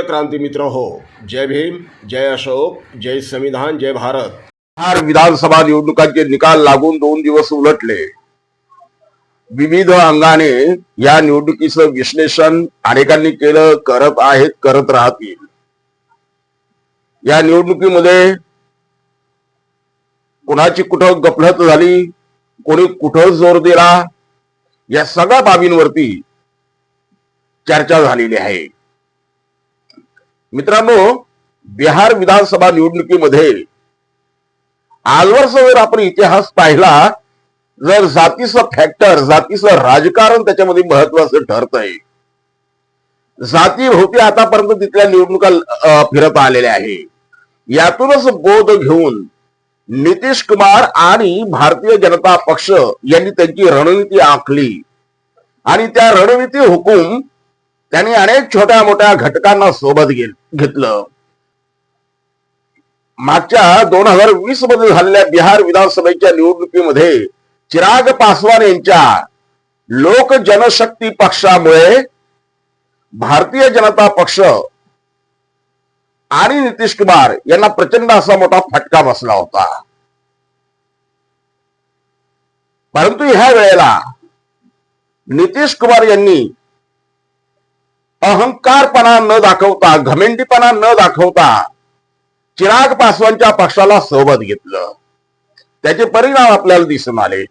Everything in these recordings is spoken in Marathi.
प्रिय क्रांती मित्र हो जय भीम जय अशोक जय संविधान जय भारत. बिहार विधानसभा निवडणुकांचे निकाल लागून दोन दिवस उलटले. विविध अंगाने या निवडणुकीचं विश्लेषण अनेकांनी केलं करत आहेत करत राहतील. या निवडणुकीमध्ये कोणाची कुठं गफलत झाली कोणी कुठं जोर दिला या सगळ्या बाबींवरती चर्चा झालेली आहे. मित्रांनो बिहार विधानसभा निवडणुकीमध्ये आजवरचा जर आपण इतिहास पाहिला जर जातीचं फॅक्टर जातीचं राजकारण त्याच्यामध्ये महत्वाचं ठरत आहे. जाती होती आतापर्यंत तिथल्या निवडणुका फिरत आलेल्या आहे. यातूनच बोध घेऊन नितीश कुमार आणि भारतीय जनता पक्ष यांनी त्यांची रणनीती आखली. आणि त्या रणनीती हुकूम त्यांनी अनेक छोट्या मोठ्या घटकांना सोबत गेली घेतलं. मागच्या दोन हजार वीसमध्ये झालेल्या बिहार विधानसभेच्या निवडणुकीमध्ये चिराग पासवान यांच्या लोक जनशक्ती पक्षामुळे भारतीय जनता पक्ष आणि नितीश कुमार यांना प्रचंड असा मोठा फटका बसला होता. परंतु ह्या वेळेला नितीश कुमार यांनी अहंकारपणा न दाखवता घमेंडीपणा न दाखवता चिराग पासवानच्या पक्षाला सोबत घेतलं. त्याचे परिणाम आपल्याला दिसून आले.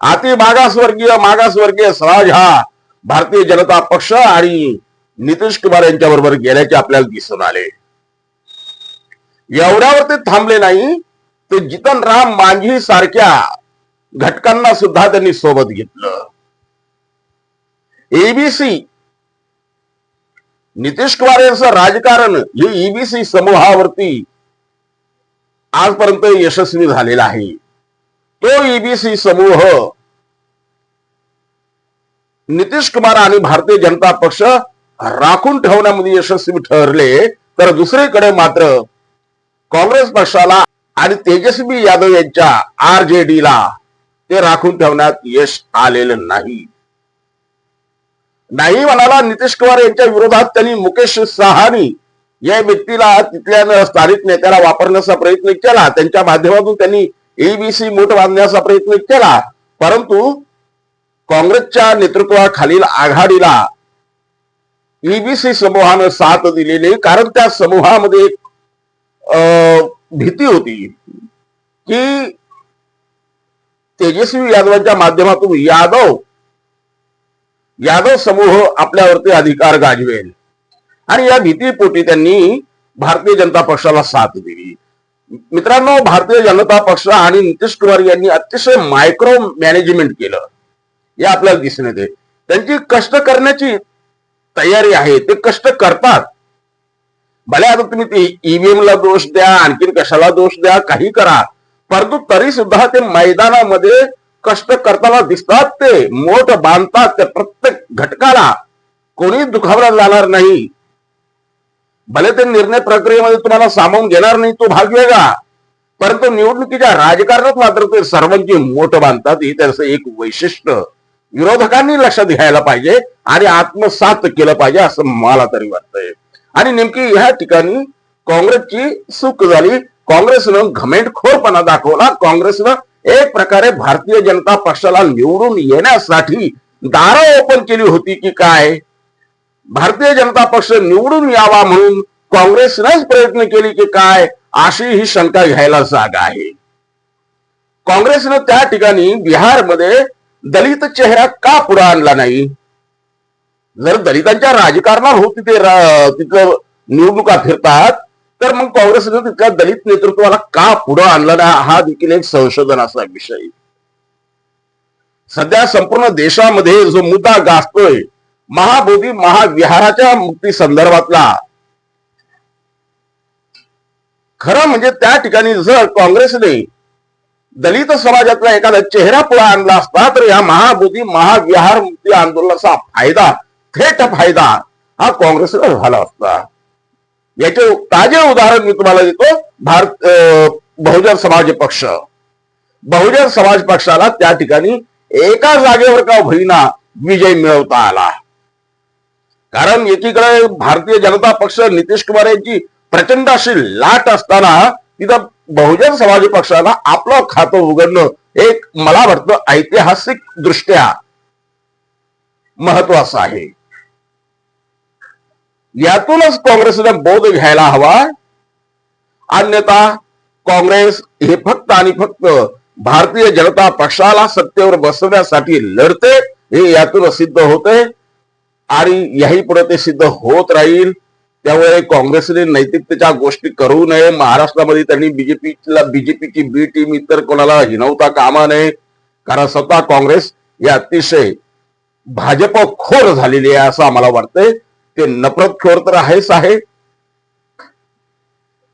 अति मागासवर्गीय मागासवर्गीय समाज हा भारतीय जनता पक्ष आणि नितीश कुमार यांच्या बरोबर गेल्याचे आपल्याला दिसून आले. एवढ्यावर ते थांबले नाही ते जितन राम मांझी सारख्या घटकांना सुद्धा त्यांनी सोबत घेतलं. एबीसी नितीश कुमार यांचं राजकारण हे ईबीसी समूहावरती आजपर्यंत यशस्वी झालेला आहे. तो ईबीसी समूह नितीश कुमार आणि भारतीय जनता पक्ष राखून ठेवण्यामध्ये यशस्वी ठरले तर दुसरीकडे मात्र काँग्रेस पक्षाला आणि तेजस्वी यादव यांच्या आर जे ला ते राखून ठेवण्यात यश आलेलं नाही. नाही म्हणाला नितीश कुमार यांच्या विरोधात त्यांनी मुकेश साहानी या व्यक्तीला तिथल्या स्थानिक नेत्याला वापरण्याचा प्रयत्न केला. त्यांच्या माध्यमातून त्यांनी एबीसी मूठ बांधण्याचा प्रयत्न केला. परंतु काँग्रेसच्या नेतृत्वाखालील आघाडीला ईबीसी समूहानं साथ दिलेली कारण त्या समूहामध्ये एक अं, भीती होती की तेजस्वी यादवांच्या माध्यमातून यादव यादव समूह आपल्यावरती अधिकार गाजवेल. आणि या भीतीपोटी त्यांनी भारतीय जनता पक्षाला साथ दिली. मित्रांनो भारतीय जनता पक्ष आणि नितीश कुमार यांनी अतिशय मायक्रो मॅनेजमेंट केलं. हे आपल्याला दिसून येते. त्यांची कष्ट करण्याची तयारी आहे. ते कष्ट करतात. भले आता तुम्ही ते ईव्हीएम ला दोष द्या आणखीन कशाला दोष द्या काही करा. परंतु तरी सुद्धा ते मैदानामध्ये कष्ट करताना दिसतात ते. मोठ बांधतात त्या प्रत्येक घटकाला कोणी दुखावला जाणार नाही. भले ते निर्णय प्रक्रियेमध्ये तुम्हाला सामावून घेणार नाही तो भाग वेगळा. परंतु निवडणुकीच्या राजकारणात मात्र ते सर्वांची मोठ बांधतात. हे त्याचं एक वैशिष्ट्य. विरोधकांनी लक्षात घ्यायला पाहिजे आणि आत्मसात केलं पाहिजे असं मला तरी वाटतंय. आणि नेमकी ह्या ठिकाणी काँग्रेसची चूक झाली. काँग्रेसनं घमेंटखोरपणा दाखवला. काँग्रेसनं एक प्रकारे भारतीय जनता पक्षाला निवडून येण्यासाठी दारं ओपन केली होती की काय? भारतीय जनता पक्ष निवडून यावा म्हणून काँग्रेसनेच प्रयत्न केले की काय? अशी ही शंका घ्यायला जागा आहे. काँग्रेसनं त्या ठिकाणी बिहारमध्ये दलित चेहरा का पुढे आणला नाही? जर दलितांच्या राजकारणात होती ते तिथं निवडणुका फिरतात तर मग काँग्रेसनं तिथल्या दलित नेतृत्वाला का पुढं आणलं नाही हा देखील एक संशोधनाचा विषय. सध्या संपूर्ण देशामध्ये जो मुद्दा गाजतोय महाबोधी महाविहाराच्या मुक्ती संदर्भातला. खरं म्हणजे त्या ठिकाणी जर काँग्रेसने दलित समाजातला एखादा चेहरा पुढे आणला असता तर या महाबोधी महाविहार मुक्ती आंदोलनाचा फायदा थेट फायदा हा काँग्रेसला झाला असता. याचे ताजे उदाहरण मी तुम्हाला देतो भारत अं, बहुजन समाज पक्ष. बहुजन समाज पक्षाला त्या ठिकाणी एका जागेवर का होईना विजय मिळवता आला? कारण एकीकडे भारतीय जनता पक्ष नितीश कुमार यांची प्रचंड अशी लाट असताना तिथं बहुजन समाज पक्षाला आपलं खातं उघडणं एक मला वाटतं ऐतिहासिक दृष्ट्या महत्वाचं आहे. यातूनच काँग्रेसने बोध घ्यायला हवा. अन्यथा काँग्रेस हे फक्त आणि फक्त भारतीय जनता पक्षाला सत्तेवर बसवण्यासाठी लढते हे यातून सिद्ध होते. आणि याही पुढे ते सिद्ध होत राहील. त्यामुळे काँग्रेसने नैतिकतेच्या गोष्टी करू नये. महाराष्ट्रामध्ये त्यांनी बीजेपीला बीजेपीची बी टीम इतर कोणाला हिनवता कामा नये. कारण स्वतः काँग्रेस हे अतिशय भाजप खोर झालेली आहे असं आम्हाला वाटतंय. ते नफरत खोर तर आहेच आहे.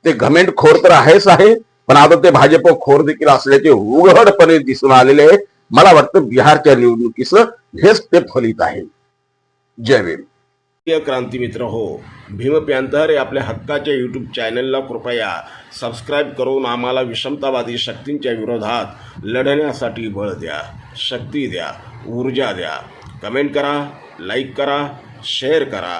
ते घमेंट खोर तर आहेच आहे. पण आता ते भाजप खोर देखील असल्याचे उघडपणे दिसून आलेले आहे मला वाटतं बिहारच्या निवडणुकीचं हेच ते फलित आहे. जय भीम. क्रांती मित्र हो भीम प्यांतर या आपल्या हक्काच्या यूट्यूब चॅनलला कृपया सबस्क्राईब करून आम्हाला विषमतावादी शक्तींच्या विरोधात लढण्यासाठी बळ द्या शक्ती द्या ऊर्जा द्या. कमेंट करा लाईक करा शेअर करा.